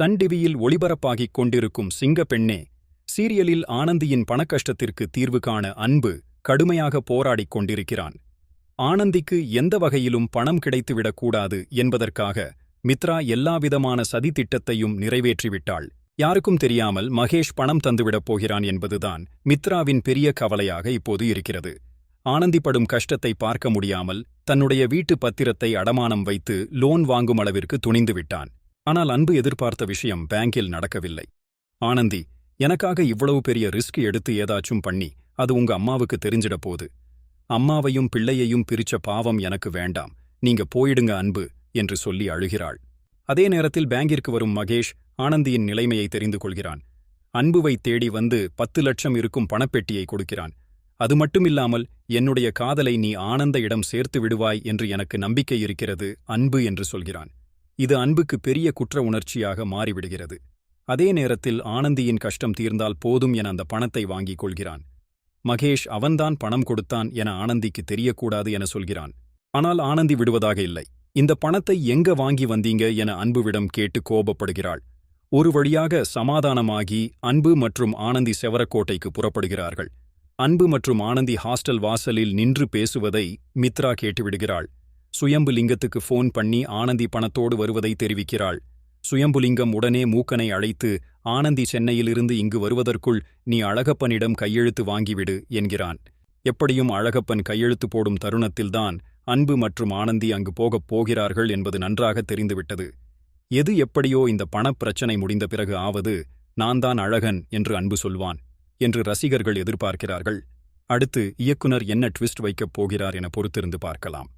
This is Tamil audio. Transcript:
சன் டிவியில் ஒளிபரப்பாகிக் கொண்டிருக்கும் சிங்கப்பெண்ணே சீரியலில் ஆனந்தியின் பணக்கஷ்டத்திற்கு தீர்வு காண அன்பு கடுமையாக போராடிக் கொண்டிருக்கிறான். ஆனந்திக்கு எந்த வகையிலும் பணம் கிடைத்துவிடக்கூடாது என்பதற்காக மித்ரா எல்லாவிதமான சதித்திட்டத்தையும் நிறைவேற்றிவிட்டாள். யாருக்கும் தெரியாமல் மகேஷ் பணம் தந்துவிடப் போகிறான் என்பதுதான் மித்ராவின் பெரிய கவலையாக இப்போது இருக்கிறது. ஆனந்திப்படும் கஷ்டத்தை பார்க்க முடியாமல் தன்னுடைய வீட்டு பத்திரத்தை அடமானம் வைத்து லோன் வாங்கும் அளவிற்கு துணிந்துவிட்டான் ஆனால் அன்பு எதிர்பார்த்த விஷயம் பேங்கில் நடக்கவில்லை. ஆனந்தி எனக்காக இவ்வளவு பெரிய ரிஸ்க் எடுத்து ஏதாச்சும் பண்ணி அது உங்க அம்மாவுக்கு தெரிஞ்சிட போது. அம்மாவையும் பிள்ளையையும் பிரிச்ச பாவம் எனக்கு வேண்டாம். நீங்க போயிடுங்க அன்பு என்று சொல்லி அழுகிறாள். அதே நேரத்தில் பேங்கிற்கு வரும் மகேஷ் ஆனந்தியின் நிலைமையை தெரிந்து கொள்கிறான். அன்புவை தேடி வந்து பத்து லட்சம் இருக்கும் பணப்பெட்டியை கொடுக்கிறான். அது மட்டுமில்லாமல் என்னுடைய காதலை நீ ஆனந்த இடம் சேர்த்து விடுவாய் என்று எனக்கு நம்பிக்கை இருக்கிறது அன்பு என்று சொல்கிறான். இது அன்புக்கு பெரிய குற்ற உணர்ச்சியாக மாறிவிடுகிறது. அதே நேரத்தில் ஆனந்தியின் கஷ்டம் தீர்ந்தால் போதும் என அந்த பணத்தை வாங்கிக் கொள்கிறான். மகேஷ் அவன்தான் பணம் கொடுத்தான் என ஆனந்திக்கு தெரியக்கூடாது என சொல்கிறான். ஆனால் ஆனந்தி விடுவதாக இல்லை. இந்த பணத்தை எங்க வாங்கி வந்தீங்க என அன்புவிடம் கேட்டு கோபப்படுகிறாள். ஒரு வழியாக சமாதானமாகி அன்பு மற்றும் ஆனந்தி செவரக்கோட்டைக்கு புறப்படுகிறார்கள். அன்பு மற்றும் ஆனந்தி ஹாஸ்டல் வாசலில் நின்று பேசுவதை மித்ரா கேட்டுவிடுகிறாள். சுயம்புலிங்கத்துக்கு ஃபோன் பண்ணி ஆனந்தி பணத்தோடு வருவதை தெரிவிக்கிறாள். சுயம்புலிங்கம் உடனே மூக்கனை அழைத்து ஆனந்தி சென்னையிலிருந்து இங்கு வருவதற்குள் நீ அழகப்பனிடம் கையெழுத்து வாங்கிவிடு என்கிறான். எப்படியும் அழகப்பன் கையெழுத்து போடும் தருணத்தில்தான் அன்பு மற்றும் ஆனந்தி அங்கு போகப் போகிறார்கள் என்பது நன்றாக தெரிந்துவிட்டது. எது எப்படியோ இந்த பணப் பிரச்சனை முடிந்த பிறகு ஆவது நான் தான் அழகன் என்று அன்பு சொல்வான் என்று ரசிகர்கள் எதிர்பார்க்கிறார்கள். அடுத்து இயக்குனர் என்ன ட்விஸ்ட் வைக்கப் போகிறார் என பொறுத்திருந்து பார்க்கலாம்.